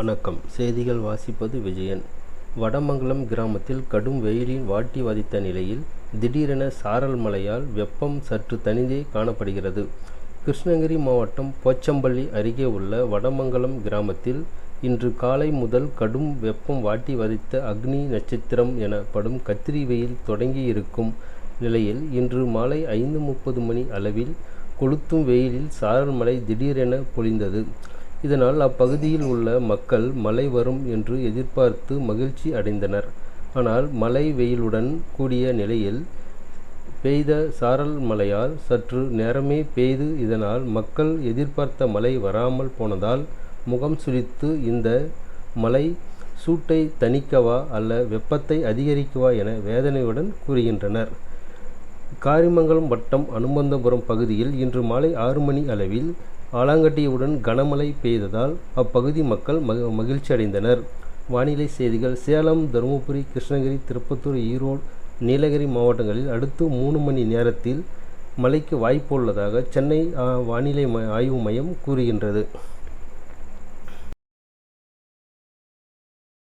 வணக்கம். செய்திகள் வாசிப்பது விஜயன். வடமங்கலம் கிராமத்தில் கடும் வெயிலில் வாட்டி வதைத்த நிலையில் திடீரென சாரல் மழையால் வெப்பம் சற்று தனிந்தே காணப்படுகிறது. கிருஷ்ணகிரி மாவட்டம் போச்சம்பள்ளி அருகே உள்ள வடமங்கலம் கிராமத்தில் இன்று காலை முதல் கடும் வெப்பம் வாட்டி வதைத்த அக்னி நட்சத்திரம் எனப்படும் கத்திரி வெயில் தொடங்கியிருக்கும் நிலையில் இன்று மாலை ஐந்து முப்பது மணி அளவில் கொளுத்தும் வெயிலில் சாரல் மழை திடீரென பொழிந்தது. இதனால் அப்பகுதியில் உள்ள மக்கள் மழை வரும் என்று எதிர்பார்த்து மகிழ்ச்சி அடைந்தனர். ஆனால் மழை வெயிலுடன் கூடிய நிலையில் பெய்த சாரல் மழையால் சற்று நேரமே பெய்து இதனால் மக்கள் எதிர்பார்த்த மழை வராமல் போனதால் முகம் சுழித்து இந்த மழை சூட்டை தணிக்கவா அல்ல வெப்பத்தை அதிகரிக்கவா என வேதனையுடன் கூறுகின்றனர். காரிமங்கலம் வட்டம் அனுமந்தபுரம் பகுதியில் இன்று மாலை ஆறு மணி அளவில் ஆலாங்கட்டியுடன் கனமழை பெய்ததால் அப்பகுதி மக்கள் மக மகிழ்ச்சி அடைந்தனர் வானிலை செய்திகள். சேலம் தருமபுரி கிருஷ்ணகிரி திருப்பத்தூர் ஈரோடு நீலகிரி மாவட்டங்களில் அடுத்து மூணு மணி நேரத்தில் மழைக்கு வாய்ப்பு உள்ளதாக சென்னை வானிலை ம- ஆய்வு மையம் கூறுகின்றது.